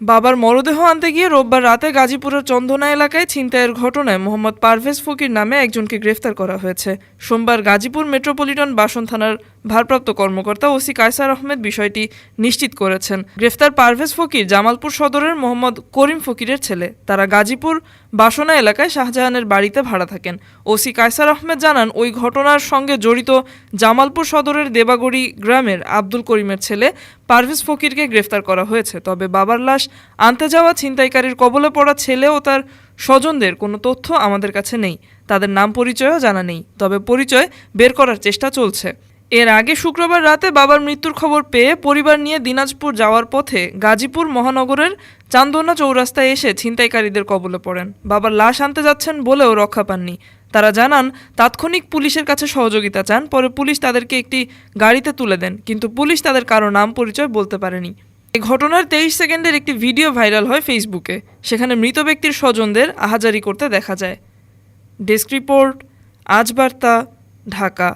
বাবার মরদেহ আনতে গিয়ে রোববার রাতে গাজীপুরের চন্দনা এলাকায় ছিনতাইয়ের ঘটনায় মোহাম্মদ পারভেজ ফকির নামে একজনকে গ্রেফতার করা হয়েছে। সোমবার গাজীপুর মেট্রোপলিটন বাসন থানার ভারপ্রাপ্ত কর্মকর্তা ওসি কায়সার আহমেদ বিষয়টি নিশ্চিত করেছেন। গ্রেফতার পারভেজ ফকির জামালপুর সদরের মোহাম্মদ করিম ফকিরের ছেলে। তারা গাজীপুর বাসনা এলাকায় শাহজাহানের বাড়িতে ভাড়া থাকেন। ওসি কায়সার আহমেদ জানান, ওই ঘটনার সঙ্গে জড়িত জামালপুর সদরের দেবাগড়ি গ্রামের আব্দুল করিমের ছেলে পারভেজ ফকিরকে গ্রেফতার করা হয়েছে। তবে বাবার লাশ আনতে যাওয়া ছিনতাইকারীর কবলে পড়া ছেলে ও তার স্বজনদের কোনো তথ্য আমাদের কাছে নেই। তাদের নাম পরিচয়ও জানা নেই। তবে পরিচয় বের করার চেষ্টা চলছে। এর আগে শুক্রবার রাতে বাবার মৃত্যুর খবর পেয়ে পরিবার নিয়ে দিনাজপুর যাওয়ার পথে গাজীপুর মহানগরের চান্দনা চৌরাস্তায় এসে ছিনতাইকারীদের কবলে পড়েন। বাবার লাশ আনতে যাচ্ছেন বলেও রক্ষা পাননি। তারা জানান, তাৎক্ষণিক পুলিশের কাছে সহযোগিতা চান, পরে পুলিশ তাদেরকে একটি গাড়িতে তুলে দেন, কিন্তু পুলিশ তাদের কারও নাম পরিচয় বলতে পারেনি। এই ঘটনার তেইশ সেকেন্ডের একটি ভিডিও ভাইরাল হয় ফেসবুকে। সেখানে মৃত ব্যক্তির স্বজনদের আহাজারি করতে দেখা যায়। ডেস্ক রিপোর্ট, আজ বার্তা, ঢাকা।